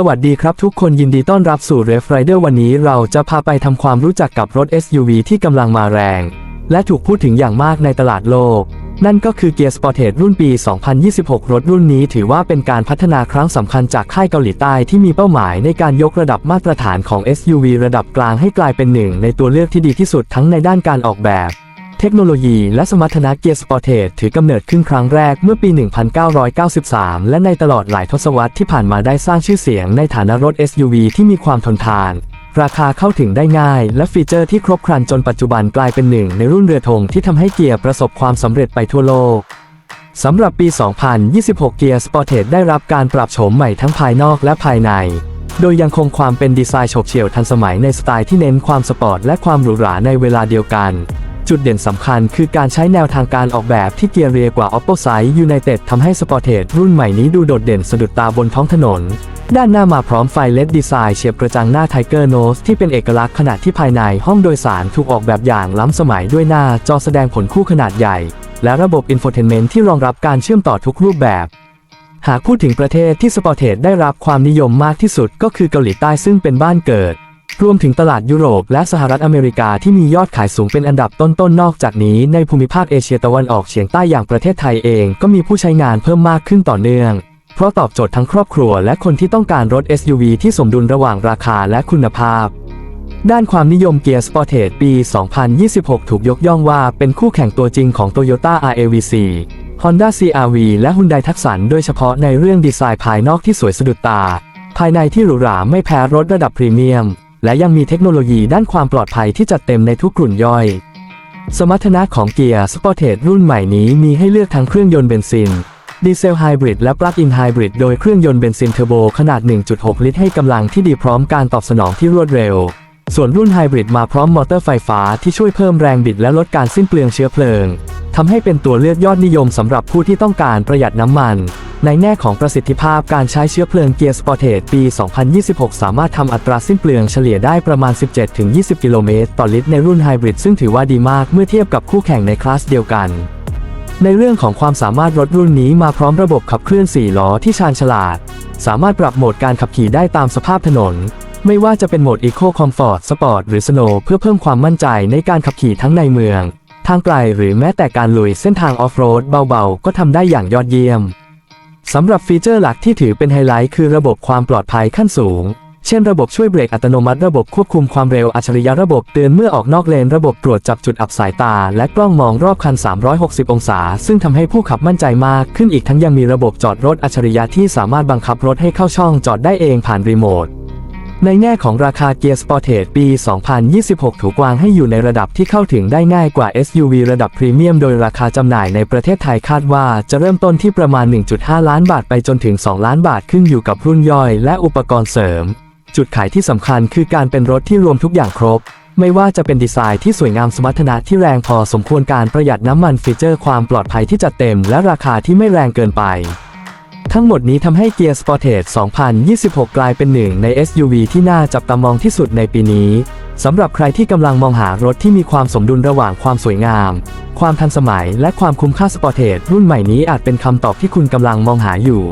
สวัสดีครับทุกคนยินดีต้อนรับสู่ r e f Rider วันนี้เราจะพาไปทำความรู้จักกับรถ SUV ที่กำลังมาแรง และถูกพูดถึงอย่างมากในตลาดโลก นั่นก็คือ Gear Sportage รุ่นปี 2026 รถรุ่นนี้ถือว่าเป็นการพัฒนาครั้งสำคัญจากค่ายเกาหลีใต้ที่มีเป้าหมายในการยกระดับมาตรฐานของ SUV ระดับกลางให้กลายเป็นหนึ่งในตัวเลือกที่ดีที่สุดทั้งในด้านการออกแบบ เทคโนโลยีและสมรรถนะเกียร์สปอร์เทถือกำเนิดขึ้นครั้งแรกเมื่อปี 1993 และในตลอดหลายทศวรรษที่ผ่านมาได้สร้างชื่อเสียงในฐานะรถ SUV ที่มีความทนทาน ราคาเข้าถึงได้ง่าย และฟีเจอร์ที่ครบครันจนปัจจุบันกลายเป็นหนึ่งในรุ่นเรือธงที่ทำให้เกียร์ประสบความสำเร็จไปทั่วโลกสำหรับปี 2026 เกียร์สปอร์เทได้รับการปรับโฉมใหม่ทั้งภายนอกและภายใน โดยยังคงความเป็นดีไซน์โฉบเฉี่ยวทันสมัยในสไตล์ที่เน้นความสปอร์ตและความหรูหราในเวลาเดียวกัน จุดเด่นสำคัญคือการใช้แนวทางการออกแบบที่เกียร์เรียกว่า Opposite United ทำให้สปอร์เทรุ่นใหม่นี้ดูโดดเด่นสะดุดตาบนท้องถนน ด้านหน้ามาพร้อมไฟเลดดีไซน์เฉียบกระจังหน้า Tiger Nose ที่เป็นเอกลักษณ์ขณะที่ภายในห้องโดยสารถูกออกแบบอย่างล้ำสมัยด้วยหน้าจอแสดงผลคู่ขนาดใหญ่ และระบบ Infotainment ที่รองรับการเชื่อมต่อทุกรูปแบบหากพูดถึงประเทศที่สปอร์เทได้รับความนิยมมากที่สุดก็คือเกาหลีใต้ซึ่งเป็นบ้านเกิด รวมถึงตลาดยุโรปและสหรัฐอเมริกาที่มียอดขายสูงเป็นอันดับต้นๆนนอกจากนี้ในภูมิภาคเอเชียตะวันออกเฉียงใต้อย่างประเทศไทยเองก็มีผู้ใช้งานเพิ่มมากขึ้นต่อเนื่อง เพราะตอบโจทย์ทั้งครอบครัวและคนที่ต้องการรถ SUV ที่สมดุลระหว่างราคาและคุณภาพ ด้านความนิยมเกียร์ Sportage ปี 2026 ถูกยกย่องว่าเป็นคู่แข่งตัวจริงของ Toyota RAV4 Honda CR-V และ Hyundai Tucson โดยเฉพาะในเรื่องดีไซน์ภายนอกที่สวยสะดุดตา ภายในที่หรูหราไม่แพ้รถระดับพรีเมียม และยังมีเทคโนโลยีด้านความปลอดภัยที่จัดเต็มในทุกกลุ่มย่อย สมรรถนะของเกียร์ Sportage รุ่นใหม่นี้มีให้เลือกทั้งเครื่องยนต์เบนซิน ดีเซลไฮบริดและปลั๊กอินไฮบริดโดยเครื่องยนต์เบนซินเทอร์โบขนาด 1.6 ลิตรให้กำลังที่ดีพร้อมการตอบสนองที่รวดเร็ว ส่วนรุ่นไฮบริดมาพร้อมมอเตอร์ไฟฟ้าที่ช่วยเพิ่มแรงบิดและลดการสิ้นเปลืองเชื้อเพลิงทำให้เป็นตัวเลือกยอดนิยมสำหรับผู้ที่ต้องการประหยัดน้ำมัน ในแง่ของประสิทธิภาพการใช้เชื้อเพลิงเกียร์สปอร์เทปี 2026 สามารถทำอัตราสิ้นเปลืองเฉลี่ยได้ประมาณ 17-20 กิโลเมตรต่อลิตรในรุ่นไฮบริดซึ่งถือว่าดีมากเมื่อเทียบกับคู่แข่งในคลาสเดียวกัน ในเรื่องของความสามารถรถรุ่นนี้มาพร้อมระบบขับเคลื่อน 4 ล้อที่ชาญฉลาด สามารถปรับโหมดการขับขี่ได้ตามสภาพถนน ไม่ว่าจะเป็นโหมด Eco Comfort Sport หรือ Snow เพื่อเพิ่มความมั่นใจในการขับขี่ทั้งในเมือง ทางไกลหรือแม้แต่การลุยเส้นทางออฟโรดเบาๆ ก็ทำได้อย่างยอดเยี่ยม สำหรับฟีเจอร์หลักที่ถือเป็นไฮไลท์คือระบบความปลอดภัยขั้นสูง เช่นระบบช่วยเบรกอัตโนมัติระบบควบคุมความเร็วอัจฉริยะระบบเตือนเมื่อออกนอกเลนระบบตรวจจับจุดอับสายตา และกล้องมองรอบคัน 360 องศา ซึ่งทำให้ผู้ขับมั่นใจมากขึ้นอีกทั้งยังมีระบบจอดรถอัจฉริยะที่สามารถบังคับรถให้เข้าช่องจอดได้เองผ่านรีโมท ในแง่ของราคาเกียร์สปอร์เทปี 2026 ถูกวางให้อยู่ในระดับที่เข้าถึงได้ง่ายกว่า SUV ระดับพรีเมียมโดยราคาจำหน่ายในประเทศไทยคาดว่าจะเริ่มต้นที่ประมาณ 1.5 ล้านบาทไปจนถึง 2 ล้านบาทขึ้นอยู่กับรุ่นย่อยและอุปกรณ์เสริม จุดขายที่สำคัญคือการเป็นรถที่รวมทุกอย่างครบ ไม่ว่าจะเป็นดีไซน์ที่สวยงามสมรรถนะที่แรงพอสมควรการประหยัดน้ำมันฟีเจอร์ความปลอดภัยที่จัดเต็ม และราคาที่ไม่แรงเกินไป ทั้งหมดนี้ทำให้เกียร์ Sportage 2026 กลายเป็นหนึ่งใน SUV ที่น่าจับตามองที่สุดในปีนี้สำหรับใครที่กำลังมองหารถที่มีความสมดุลระหว่างความสวยงาม ความทันสมัยและความคุ้มค่า Sportage รุ่นใหม่นี้อาจเป็นคำตอบที่คุณกำลังมองหาอยู่